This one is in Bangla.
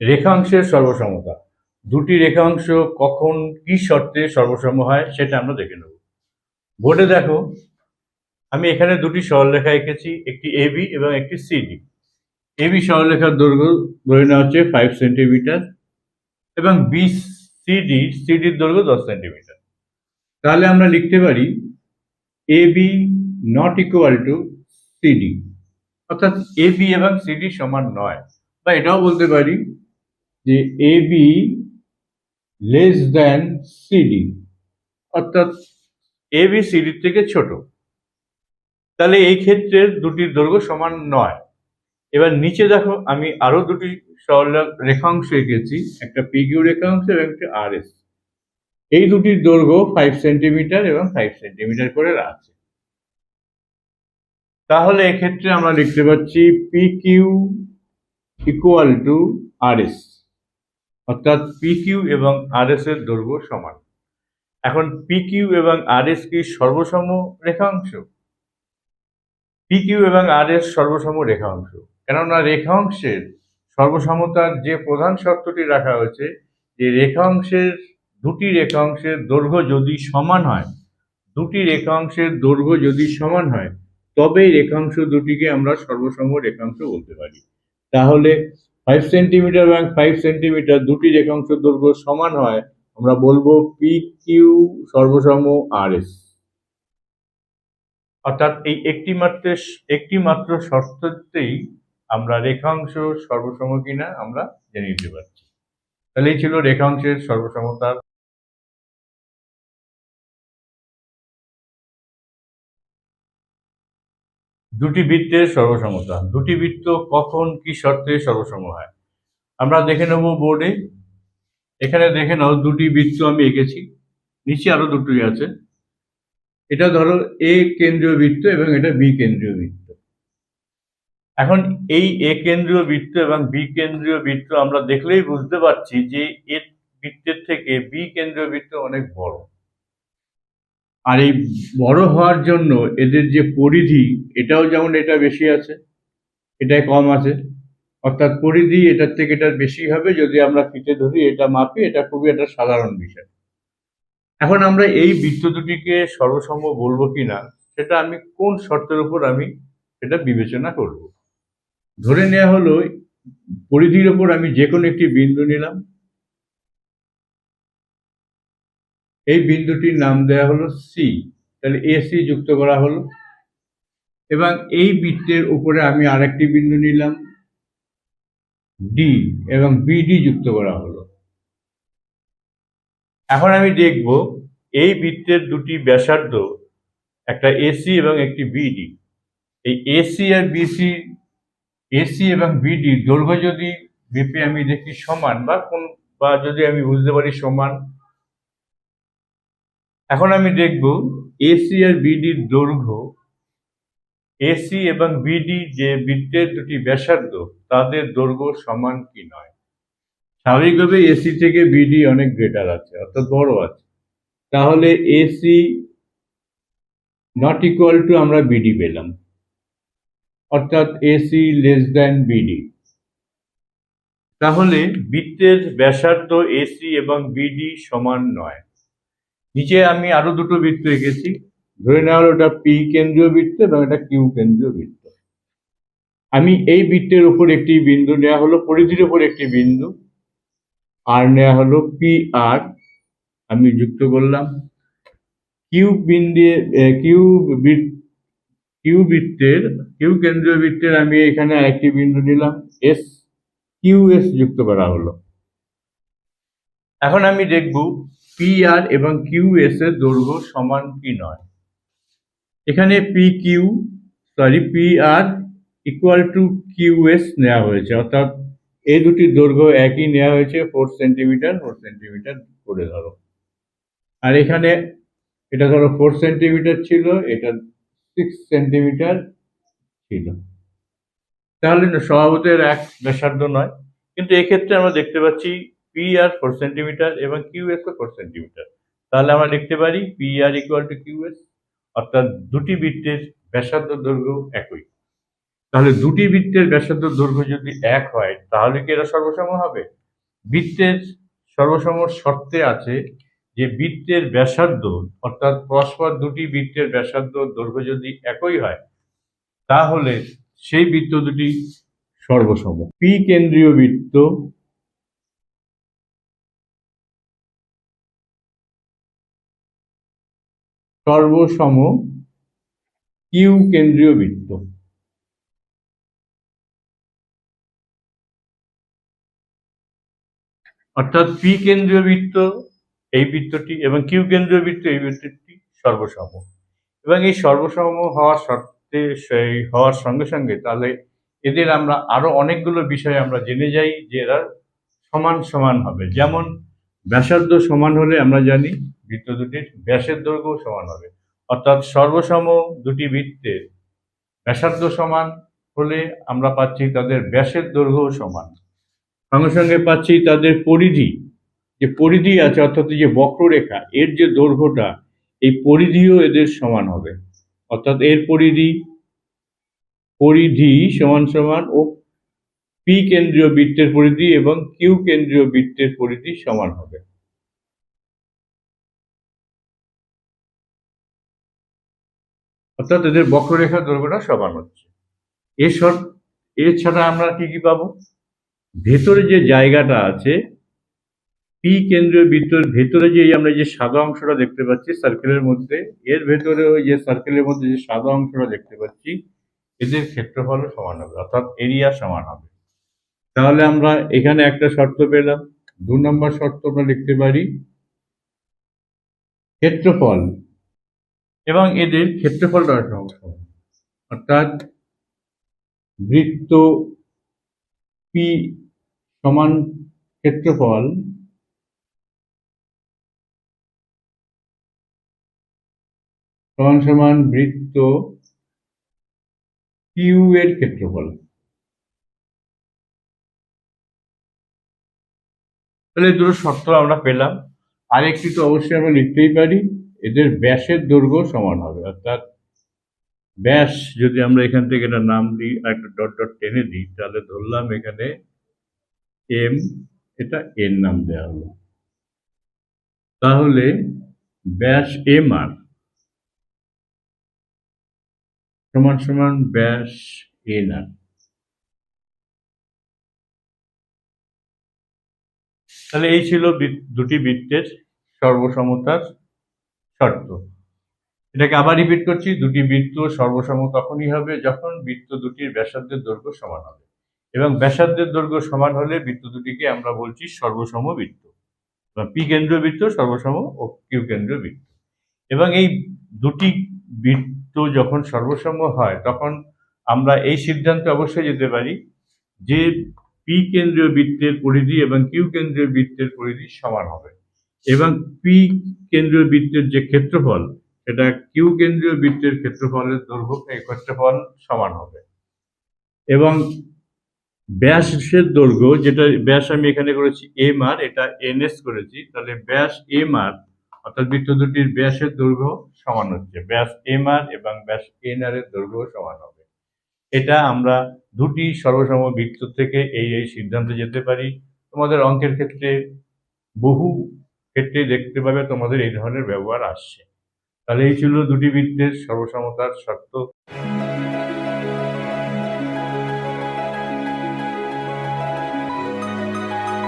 রেখাংশের সর্বসমতা। দুটি রেখাংশ কখন কি শর্তে সর্বসম হয় সেটা আমরা দেখে নেব। বোর্ডে দেখো, আমি এখানে দুটি সরলরেখা এঁকেছি, একটি এবি এবং একটি সিডি এবি সরলরেখার দৈর্ঘ্য ধরে নেওয়া হচ্ছে ফাইভ সেন্টিমিটার এবং বি সি সিডি সিডির দৈর্ঘ্য দশ সেন্টিমিটার তাহলে আমরা লিখতে পারি A B not equal to CD অর্থাৎ এ বি এবং সিডি সমান নয়। বা এটাও বলতে পারি যে A B less than CD অর্থাৎ এ বি সিডির থেকে ছোট। তাহলে এই ক্ষেত্রে দুটির দৈর্ঘ্য সমান নয়। এবার নিচে দেখো, আমি আরও দুটি সরল রেখাংশ এঁকেছি, একটা পিকিউ রেখাংশ এবং একটা আর এস এই দুটির দৈর্ঘ্য ফাইভ সেন্টিমিটার এবং ফাইভ সেন্টিমিটার করে আছে। তাহলে এক্ষেত্রে আমরা লিখতে পাচ্ছি P Q equal to R S অর্থাৎ পি কিউ এবং আর এস এর দৈর্ঘ্য সমান। এখন পি কিউ এবং আর এস কি সর্বসম রেখাংশ? পি কিউ এবং আর এস সর্বসম রেখাংশ। কেননা রেখাংশের সর্বসমতার যে প্রধান শর্তটি রাখা হয়েছে, যে রেখাংশের দুটি রেখাংশের দৈর্ঘ্য যদি সমান হয়, দুটি রেখাংশের দৈর্ঘ্য যদি সমান হয়, তবেই রেখাংশ দুটিকে আমরা সর্বসম রেখাংশ বলতে পারি। তাহলে ফাইভ সেন্টিমিটার এবং ফাইভ সেন্টিমিটার দুটি রেখাংশ দৈর্ঘ্য সমান হয়, আমরা বলব পি কিউ সর্বসম আর এস অর্থাৎ এই একটি মাত্র একটি মাত্র শর্ততেই আমরা রেখাংশ সর্বসম কিনা আমরা জেনে নিতে পারছি। তাহলে এই ছিল রেখাংশের সর্বসমতার দুটি বৃত্তের সর্বসমতা। দুটি বৃত্ত কখন কি শর্তে সর্বসম হয়? আমরা দেখে নেব বোর্ডে। এখানে দেখে নাও, দুটি বৃত্ত আমি এঁকেছি। নিচে আরও দুটি আছে। এটা ধরো এ কেন্দ্রীয় বৃত্ত এবং এটা বি কেন্দ্রীয় বৃত্ত। এখন এই এ কেন্দ্রীয় বৃত্ত এবং বি কেন্দ্রীয় বৃত্ত আমরা দেখলেই বুঝতে পারছি যে এ বৃত্তের থেকে বি কেন্দ্রীয় বৃত্ত অনেক বড়। আর এই বড় হওয়ার জন্য এদের যে পরিধি, এটাও যেমন এটা বেশি আছে, এটাই কম আছে। অর্থাৎ পরিধি এটার থেকে এটার বেশি হবে যদি আমরা ফিতে ধরি, এটা মাপি, এটা খুবই একটা সাধারণ বিষয়। এখন আমরা এই বৃত্ত দুটিকে সর্বসম বলব কি না সেটা আমি কোন শর্তের উপর আমি সেটা বিবেচনা করব। ধরে নেওয়া হলো, পরিধির ওপর আমি যে কোনো একটি বিন্দু নিলাম এই বিন্দুটির নাম দেওয়া হলো সি তাহলে এসি যুক্ত করা হলো। এবং এই বৃত্তের উপরে আমি আরেকটি বিন্দু নিলাম ডি এবং বিডি যুক্ত করা হলো। এখন আমি দেখব এই বৃত্তের দুটি ব্যাসার্ধ, একটা এসি এবং একটি বিডি এই এসি আর বিসি এসি এবং বিডি দৈর্ঘ্য যদি মেপে আমি দেখি সমান বা কোন বা যদি আমি বুঝতে পারি সমান এখন আমি দেখব এসি আর বিডির দৈর্ঘ্য। এসি এবং বিডি যে বৃত্তের দুটি ব্যাসার্ধ, তাদের দৈর্ঘ্য সমান কি নয়? স্বাভাবিকভাবে এসি থেকে বিডি অনেক গ্রেটার আছে, অর্থাৎ বড় আছে। তাহলে এসি নট ইকুয়াল টু আমরা বিডি পেলাম। অর্থাৎ এসি লেস দ্যান বিডি তাহলে বৃত্তের ব্যাসার্ধ এসি এবং বিডি সমান নয়। নিচে আমি আরও দুটো বৃত্ত এঁকেছি। ধরে নেওয়া হলো ওটা পি কেন্দ্রীয় বৃত্ত এবং এটা কিউ কেন্দ্রীয় বৃত্ত। আমি এই বৃত্তের উপর একটি বিন্দু নেওয়া হলো, পরিধির উপর একটি বিন্দু। আর নেওয়া হলো পি আর আমি যুক্ত করলাম। কিউ বিন্দু কিউ কিউ বৃত্তের কিউ কেন্দ্রীয় বৃত্তের আমি এখানে আরেকটি বিন্দু নিলাম। এস কিউ এস যুক্ত করা হলো। এখন আমি দেখব পি আর এবং কিউ এস এর দৈর্ঘ্য সমান কি নয়। এখানে P Q sorry P R equal to Q S নেওয়া হয়েছে, অর্থাৎ এই দুটি দৈর্ঘ্য একই নেওয়া হয়েছে ফোর সেন্টিমিটার ফোর সেন্টিমিটার করে ধরো। আর এখানে এটা ধরো ফোর সেন্টিমিটার ছিল, এটা সিক্স সেন্টিমিটার ছিল। তাহলে স্বভাবতের এক ব্যাসার্ধ নয়, কিন্তু এক্ষেত্রে আমরা দেখতে পাচ্ছি পি আর ফোর সেন্টিমিটার এবং কিউ এস ফোর সেন্টিমিটার তাহলে আমরা লিখতে পারি P R equal to Q S অর্থাৎ দুটি বৃত্তের ব্যাসার্ধ দৈর্ঘ্য একই। তাহলে দুটি বৃত্তের ব্যাসার্ধ দৈর্ঘ্য যদি এক হয়, তাহলে কি এরা সর্বসম হবে? বৃত্তের সর্বসম শর্তে আছে যে বৃত্তের ব্যাসার্ধ, অর্থাৎ পরস্পর দুটি বৃত্তের ব্যাসার্ধ দৈর্ঘ্য যদি একই হয়, তাহলে সেই বৃত্ত দুটি সর্বসম। পি কেন্দ্রীয় বৃত্ত সর্বসম কিউ কেন্দ্রীয় বৃত্ত। অর্থাৎ পি কেন্দ্রীয় বৃত্ত এই বৃত্তটি এবং কিউ কেন্দ্রীয় বৃত্ত এই বৃত্তটি সর্বসম। এবং এই সর্বসম হওয়ার সেই হওয়ার সঙ্গে সঙ্গে তাহলে এদের আমরা আরও অনেকগুলো বিষয় আমরা জেনে যাই যে এরা সমান সমান হবে। যেমন ব্যাসার্ধ সমান হলে আমরা জানি বৃত্ত দুটির ব্যাসের দৈর্ঘ্য সমান হবে। অর্থাৎ সর্বসম দুটি বৃত্তের ব্যাসার্ধ সমান হলে আমরা পাচ্ছি তাদের ব্যাসের দৈর্ঘ্য সমান। সঙ্গে সঙ্গে পাচ্ছি তাদের পরিধি। যে পরিধি আছে, অর্থাৎ যে বক্ররেখা, এর যে দৈর্ঘ্যটা, এই পরিধিও এদের সমান হবে। অর্থাৎ এর পরিধি পরিধি সমান সমান ও পি কেন্দ্রীয় বৃত্তের পরিধি এবং কিউ কেন্দ্রীয় বৃত্তের পরিধি সমান হবে। অর্থাৎ এদের বক্ররেখার দৈর্ঘ্যটা সমান হচ্ছে। এসব এছাড়া আমরা কি কি পাবো? ভেতরে যে জায়গাটা আছে পি কেন্দ্রীয় বৃত্তের ভেতরে যে আমরা যে সাদা অংশটা দেখতে পাচ্ছি সার্কেলের মধ্যে, এর ভেতরে ওই যে সার্কেলের মধ্যে যে সাদা অংশটা দেখতে পাচ্ছি, এদের ক্ষেত্রফল সমান হবে, অর্থাৎ এরিয়া সমান হবে। তাহলে আমরা এখানে একটা শর্ত পেলাম, দু নম্বর শর্ত আমরা লিখতে পারি, ক্ষেত্রফল এবং এদের ক্ষেত্রফলটা সমান অর্থাৎ বৃত্ত পি সমান ক্ষেত্রফল সমান সমান বৃত্ত কিউ এর ক্ষেত্রফল। তাহলে দুটো শর্ত আমরা পেলাম। আরেকটি তো অবশ্যই আমরা লিখতেই পারি। এদের ব্যাসের দৈর্ঘ্য সমান হবে। অর্থাৎ ব্যাস যদি আমরা এখান থেকে এটা নাম দিই আর একটা ডট ডট টেনে দিই, তাহলে ধরলাম এখানে এম, এটা এর নাম দেওয়া হলো। তাহলে ব্যাস এম আর সমান সমান ব্যাস এন আর। তাহলে এই ছিল দুটি বৃত্তের সর্বসমতার শর্ত। এটাকে আবার রিপিট করছি, দুটি বৃত্ত সর্বসম তখনই হবে যখন বৃত্ত দুটির ব্যাসার্ধের দৈর্ঘ্য সমান হবে। এবং ব্যাসার্ধের দৈর্ঘ্য সমান হলে বৃত্ত দুটিকে আমরা বলছি সর্বসম বৃত্ত। পি কেন্দ্রীয় বৃত্ত, সর্বসম ও কিউ কেন্দ্রীয় বৃত্ত। এবং এই দুটি বৃত্ত যখন সর্বসম হয়, তখন আমরা এই সিদ্ধান্তে অবশ্যই যেতে পারি যে পি কেন্দ্রীয় বৃত্তের পরিধি এবং কিউ কেন্দ্রীয় বৃত্তের পরিধি সমান হবে। এবং পি কেন্দ্রীয় বৃত্তের যে ক্ষেত্রফল, সেটা কিউ কেন্দ্রীয় বৃত্তের ক্ষেত্রফলের দৈর্ঘ্য ক্ষেত্রফল সমান হবে। এবং ব্যাসের দৈর্ঘ্য, যেটা ব্যাস আমি এখানে করেছি এম আর এটা এন এস করেছি, তাহলে ব্যাস এম আর অর্থাৎ বৃত্ত দুটির ব্যাসের দৈর্ঘ্য সমান হচ্ছে। ব্যাস এম আর এবং ব্যাস এন আর এর দৈর্ঘ্য সমান হবে। এটা আমরা দুটি সর্বসম বৃত্ত থেকে এই এই সিদ্ধান্তে যেতে পারি। তোমাদের অঙ্কের ক্ষেত্রে বহু ক্ষেত্রে দেখতে পাবে তোমাদের এই ধরনের ব্যবহার আসছে। তাহলে এই ছিল দুটি বৃত্তের সর্বসমতার শর্ত